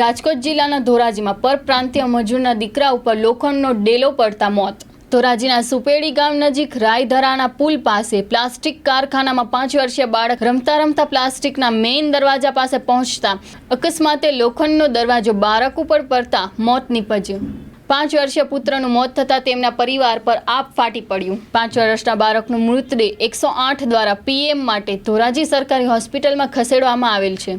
રાજકોટ જિલ્લાના ધોરાજીમાં પરપ્રાંતીય મજૂરના દીકરા ઉપર લોખંડનો ડેલો પડતા મોત. ધોરાજીના સુપેડી ગામ નજીક રાયધરાના પુલ પાસે પ્લાસ્ટિક કારખાનામાં પાંચ વર્ષીય બાળક રમતા રમતા પ્લાસ્ટિકના મેઇન દરવાજા પાસે પહોંચતા અકસ્માતે લોખંડનો દરવાજો બાળક ઉપર પડતા મોત નીપજ્યું. પાંચ વર્ષીય પુત્રનું મોત થતાં તેમના પરિવાર પર આપ ફાટી પડ્યું. પાંચ વર્ષના બાળકનું મૃતદેહ એકસો આઠ દ્વારા પીએમ માટે ધોરાજી સરકારી હોસ્પિટલમાં ખસેડવામાં આવેલ છે.